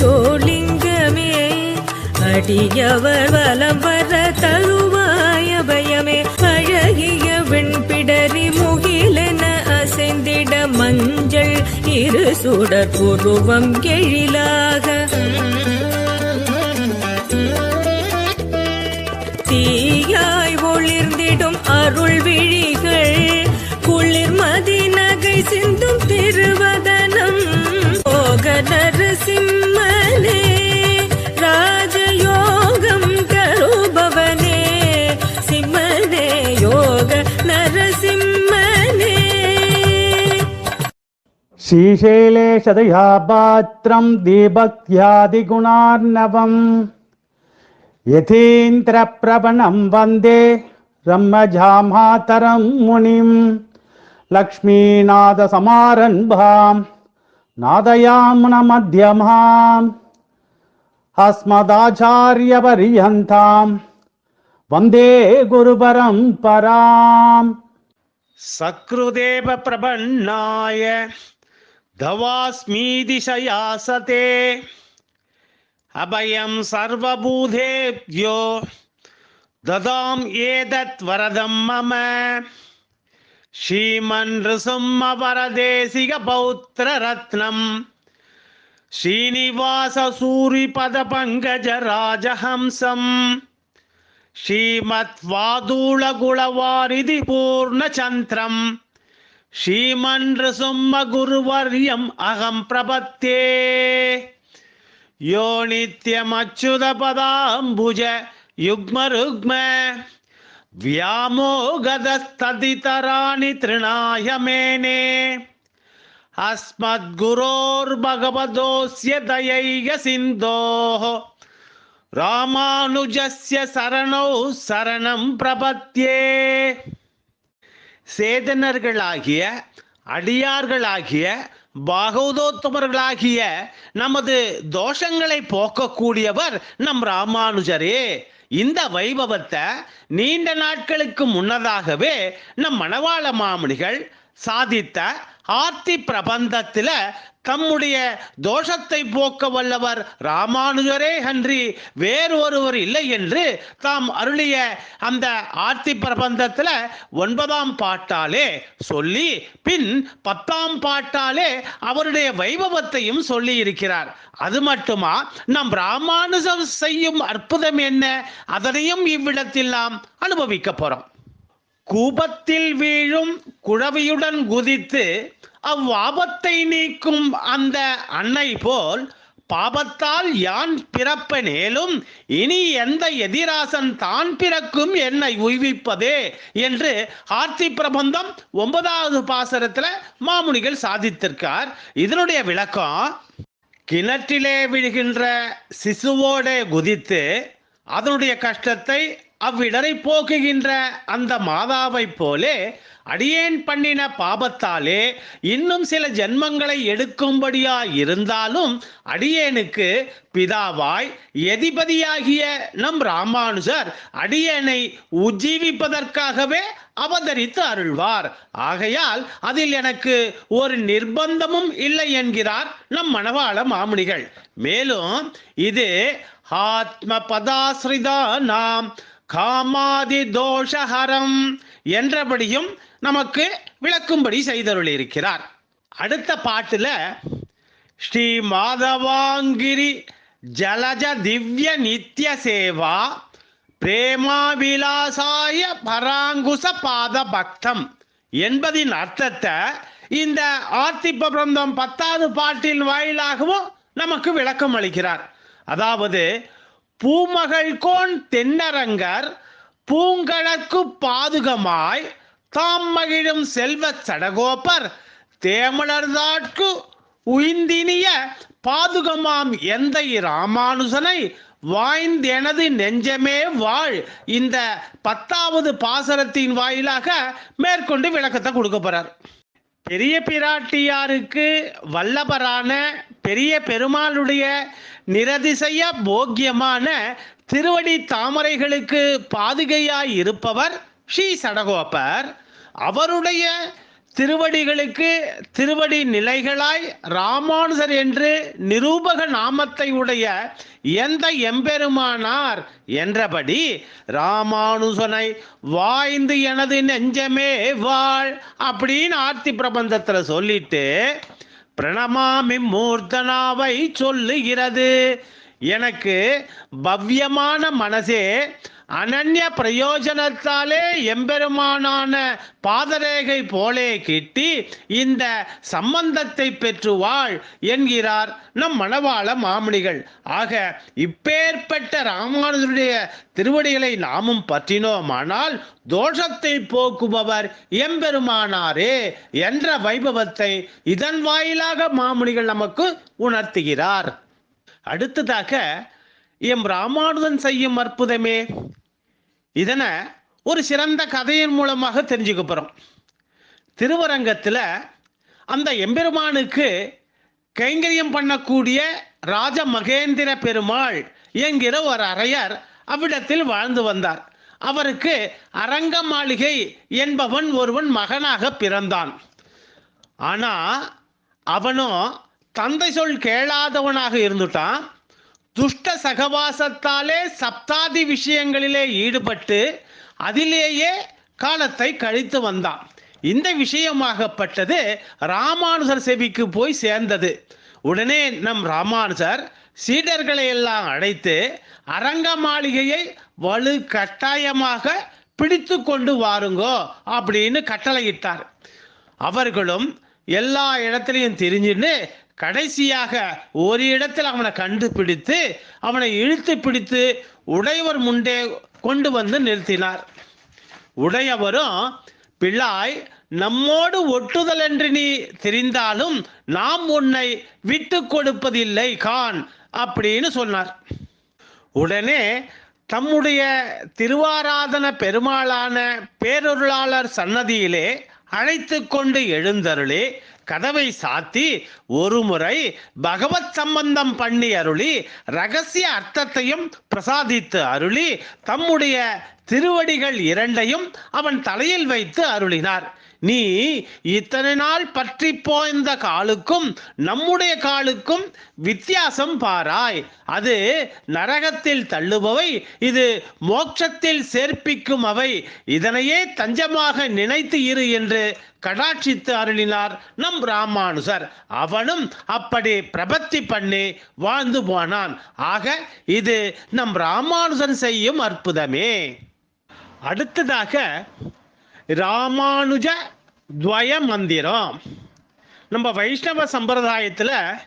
சோலிங்கமே அடியவர் வலம் வர தருவாய பயமே. அழகிய வெண்பிடரி முகிலென அசைந்திட மஞ்சள் இரு சுடர் புருவம் எழிலாக. தீயாய் ஒளிர்ந்திடும் அருள் விழிகள் குளிர்மதி நகை சிந்தும் திருவதனம். போக நரசிம்மனே श्रीशैलेशदया पात्रं दीभक्त्यादिगुणार्णवम् यथीन्द्रप्रवणं वन्दे ब्रह्मजामातरं मुनिं लक्ष्मीनाथसमारम्भां नादयामुनमध्यमाम् अस्मदाचार्यपर्यन्तां वन्दे गुरुपरम्पराम् सकृदेव प्रपन्नाय தவாஸ்மீதிஷயாசதே அபயம் சர்வபூதேப்யோ ததாம் ஏதத் வரதம் மம ஸ்ரீமன் ரிசும்ம வரதேசிக பௌத்திர ரத்னம் ஸ்ரீனிவாச சூரிபத பங்கஜ ராஜஹம்சம் ஸ்ரீமத் வாதூளகுளவாரிதி பூர்ணச்சந்திரம் श्रीमन् गुरुवर्यम् अहं प्रपत्ये यो नित्यमच्युतपदाम्बुज युग्मरुग्म व्यामोगदस्तदितराणि तृणाय मेने अस्मद्गुरोर्भगवतोऽस्य दयैय सिन्धोः रामानुजस्य शरणौ शरणं प्रपत्ये சேதனர்களாகிய அடியார்களாகிய பாகவதோத்தமர்களாகிய நமது தோஷங்களை போக்கக்கூடியவர் நம் ராமானுஜரே. இந்த வைபவத்தை நீண்ட நாட்களுக்கு முன்னதாகவே நம் மணவாள மாமணிகள் சாதித்த ஆர்த்தி பிரபந்தத்தில் தம்முடைய தோஷத்தை போக்க வல்லவர் ராமானுஜரே அன்றி வேறு ஒருவர் இல்லை என்று தாம் அருளிய அந்த ஆர்த்தி பிரபந்தத்தில் ஒன்பதாம் பாட்டாலே சொல்லி பின் பத்தாம் பாட்டாலே அவருடைய வைபவத்தையும் சொல்லி இருக்கிறார். அது மட்டுமா? நம் ராமானுஜம் செய்யும் அற்புதம் என்ன? அதனையும் இவ்விடத்தில் நாம் அனுபவிக்க போறோம். கூபத்தில் வீழும் குழவியுடன் குதித்து அவ்வாபத்தை நீக்கும் அந்த அன்னை போல் பாபத்தால் யான் பிறப்பனேலும் இனி எந்த எதிராசன் தான் பிறக்கும் என்னை உய்விப்பதே என்று ஆர்த்தி பிரபந்தம் ஒன்பதாவது பாசரத்துல மாமுனிகள் சாதித்திருக்கார். இதனுடைய விளக்கம் கிணற்றிலே விழுகின்ற சிசுவோட குதித்து அதனுடைய கஷ்டத்தை அவ்விடரை போக்குகின்ற அந்த மாதாவைப் போலே அடியேன் பண்ணின பாபத்தாலே இன்னும் சில ஜென்மங்களை எடுக்கும்படியா இருந்தாலும் அடியேனுக்கு பிதாவாய் எதிபதியாகிய நம் ராமானுஜர் அடியேனை உஜ்ஜீவிப்பதற்காகவே அவதரித்து அருள்வார். ஆகையால் அதில் எனக்கு ஒரு நிர்பந்தமும் இல்லை என்கிறார் நம் மணவாள மாமுனிகள். மேலும் இது ஆத்ம பதாசிரிதா நாம் காமாதி தோஷஹரம் என்றபடியும் நமக்கு விளக்கும்படி செய்தருள் இருக்கிறார் அடுத்த பாட்டில் ஸ்ரீ மாதவாங்கிரி ஜலஜ திவ்ய நித்ய சேவா பிரேமாவிலாசாய பராங்குச பாத பக்தம் என்பதின் அர்த்தத்தை இந்த ஆர்த்திப்ப பிரந்தம் பத்தாவது பாட்டின் வாயிலாகவும் நமக்கு விளக்கம் அளிக்கிறார் அதாவது பூமகள் கோன் தென்னரங்கர் பூங்கழற்கு பாதுகமாய் தாம் மகிழும் செல்வ சடகோப்பர் தேமலர்தாட்கு உயிந்தினிய பாதுகமாம் எந்த ராமானுசனை வாய்ந்தெனது நெஞ்சமே வாழ். இந்த பத்தாவது பாசரத்தின் வாயிலாக மேற்கொண்டு விளக்கத்தை கொடுக்க போறார். பெரிய பிராட்டியாருக்கு வல்லபரான பெரிய பெருமாளுடைய நிரதிசய போக்கியமான திருவடி தாமரைகளுக்கு பாதுகையாய் இருப்பவர் ஸ்ரீ சடகோப்பர். அவருடைய திருவடிகளுக்கு திருவடி நிலைகளாய் ராமானுஜர் என்று நிரூபக நாமத்தை உடைய எந்த எம்பெருமானார் என்றபடி ராமானுஜனை வாய்ந்து எனது நெஞ்சமே வாழ் அப்படின்னு ஆர்த்தி பிரபந்தத்தில் சொல்லிட்டு பிரணமாமி மூர்த்தனாவை சொல்லுகிறது. எனக்கு பவ்யமான மனசே அனன்ய பிரயோஜனத்தாலே எம்பெருமானான பாதரேகை போலே கிட்டி இந்த சம்பந்தத்தை பெற்று வாழ் என்கிறார் நம் மணவாள மாமணிகள் ஆக இப்பேற்பட்ட ராமானுஜருடைய திருவடிகளை நாமும் பற்றினோமானால் தோஷத்தை போக்குபவர் எம்பெருமானாரே என்ற வைபவத்தை இதன் வாயிலாக மாமுனிகள் நமக்கு உணர்த்துகிறார். அடுத்ததாக எம் ராமானுஜன் செய்யும் அற்புதமே இதனை ஒரு சிறந்த கதையின் மூலமாக தெரிஞ்சுக்க போகிறோம் திருவரங்கத்தில் அந்த எம்பெருமானுக்கு கைங்கரியம் பண்ணக்கூடிய ராஜ மகேந்திர பெருமாள் என்கிற ஒரு அரையர் அவ்விடத்தில் வாழ்ந்து வந்தார். அவருக்கு அரங்க மாளிகை என்பவன் ஒருவன் மகனாக பிறந்தான். ஆனா அவனும் தந்தை சொல் கேளாதவனாக இருந்துட்டான். துஷ்ட சகவாசத்தாலே சப்தாதி விஷயங்களிலே ஈடுபட்டு அதிலேயே காலத்தை கழித்து வந்தான். இந்த விஷயமாகப்பட்டது ராமானுஜர் செவிக்கு போய் சேர்ந்தது. உடனே நம் ராமானுஜர் சீடர்களை எல்லாம் அழைத்து அரங்க மாளிகையை வலு கட்டாயமாக பிடித்து கொண்டு வாருங்கோ அப்படின்னு கட்டளையிட்டார். அவர்களும் எல்லா இடத்துலையும் தெரிஞ்சுன்னு கடைசியாக ஒரு இடத்தில் அவனை கண்டுபிடித்து அவனை இழுத்து பிடித்து உடையவர் முண்டே கொண்டு வந்து நிறுத்தினார். உடையவரும் பிள்ளாய் நம்மோடு ஒட்டுதல் என்று நீ தெரிந்தாலும் நாம் உன்னை விட்டு கொடுப்பதில்லை கான் அப்படின்னு சொன்னார். உடனே தம்முடைய திருவாராதன பெருமாளான பேரொருளாளர் சன்னதியிலே அழைத்து கொண்டு எழுந்தருளே கதவை சாத்தி ஒரு முறை பகவத் சம்பந்தம் பண்ணி அருளி ரகசிய அர்த்தத்தையும் பிரசாதித்து அருளி தம்முடைய திருவடிகள் இரண்டையும் அவன் தலையில் வைத்து அருளினார். நீ இத்தனை நாள் பற்றி போய்ந்த காலுக்கும் நம்முடைய காலுக்கும் வித்தியாசம் பாராய். அது நரகத்தில் தள்ளுபவை இது மோட்சத்தில் சேர்ப்பிக்கும் அவை. இதனையே தஞ்சமாக நினைத்து இரு என்று கடாட்சித்து அருளினார் நம் ராமானுசர் அவனும் அப்படி பிரபத்தி பண்ணி வாழ்ந்து போனான். ஆக இது நம் ராமானுசன் செய்யும் அற்புதமே. அடுத்ததாக ராமானுஜ துவய மந்திரம். நம்ம வைஷ்ணவ சம்பிரதாயத்தில்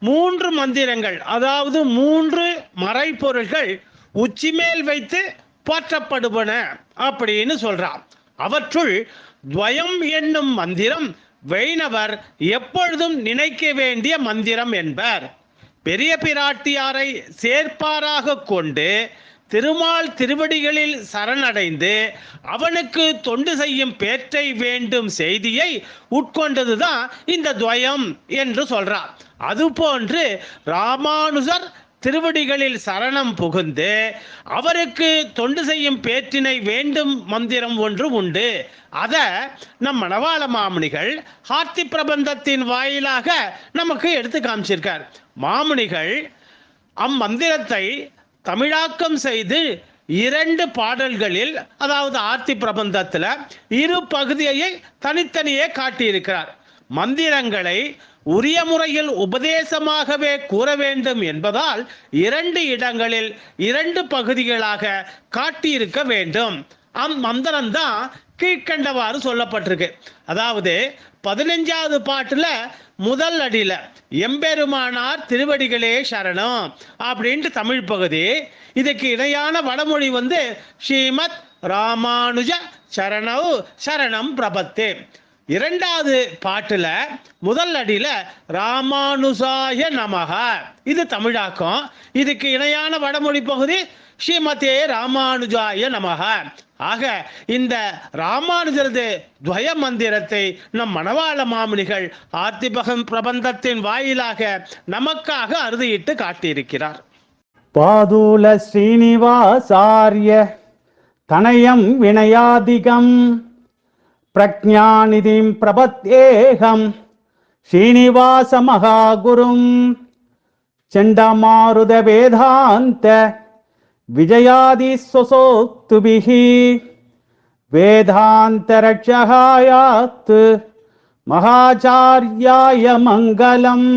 மூன்று மந்திரங்கள் அதாவது மூன்று மறைப்பொருள்கள் உச்சிமேல் வைத்து போற்றப்படுவன அப்படின்னு சொல்றான். அவற்றுள் துவயம் என்னும் மந்திரம் வைணவர் எப்பொழுதும் நினைக்க வேண்டிய மந்திரம் என்பர். பெரிய பிராட்டியாரை சேர்ப்பாராக கொண்டு திருமால் திருவடிகளில் சரணடைந்து அவனுக்கு தொண்டு செய்யும் பேற்றை வேண்டும் செய்தியை உட்கொண்டதுதான் இந்த துவயம் என்று சொல்றார். அதுபோன்று ராமானுஜர் திருவடிகளில் சரணம் புகுந்து அவருக்கு தொண்டு செய்யும் பேற்றினை வேண்டும் மந்திரம் ஒன்று உண்டு. அத நம் மணவாள மாமுனிகள் ஹார்த்தி பிரபந்தத்தின் வாயிலாக நமக்கு எடுத்து காமிச்சிருக்கார். மாமுனிகள் அம்மந்திரத்தை தமிழாக்கம் செய்து இரண்டு பாடல்களில் அதாவது ஆர்த்தி பிரபந்தத்தில் இரு பகுதியை தனித்தனியே காட்டியிருக்கிறார். மந்திரங்களை உரிய முறையில் உபதேசமாகவே கூற வேண்டும் என்பதால் இரண்டு இடங்களில் இரண்டு பகுதிகளாக காட்டியிருக்க வேண்டும். அம் மந்திரம் தான் கீழ்கண்டவாறு சொல்லப்பட்டிருக்கு. அதாவது பதினஞ்சாவது பாட்டுல முதல் அடியில எம்பெருமானார் திருவடிகளே சரணம் அப்படின்ட்டு தமிழ் பகுதி. இதுக்கு இணையான வடமொழி வந்து ஸ்ரீமத் ராமானுஜ சரணவ் சரணம் பிரபத்தே. இரண்டாவது பாட்டுல முதல் அடியில ராமானுசாய நமக. இது தமிழாக்கம். இதுக்கு இணையான வடமொழி பகுதி ஸ்ரீமதே ராமானுஜாய நமக. ஆக இந்த ராமானுஜரது துவய மந்திரத்தை நம் மணவாள மாமுனிகள் ஆர்த்திபகம் பிரபந்தத்தின் வாயிலாக நமக்காக அறுதியிட்டு காட்டியிருக்கிறார். பாதூல ஸ்ரீனிவாசாரிய தனயம் வினயாதிகம். பிரஜாநிதிம் பிரபத்தேகம் ஸ்ரீனிவாச மகாகுரும். செண்டமாருத வேதாந்த. விஜயாதி சொசோக்துபிகி வேதாந்தரட்சகாயாத்து மகாச்சாரியாய மங்களம்.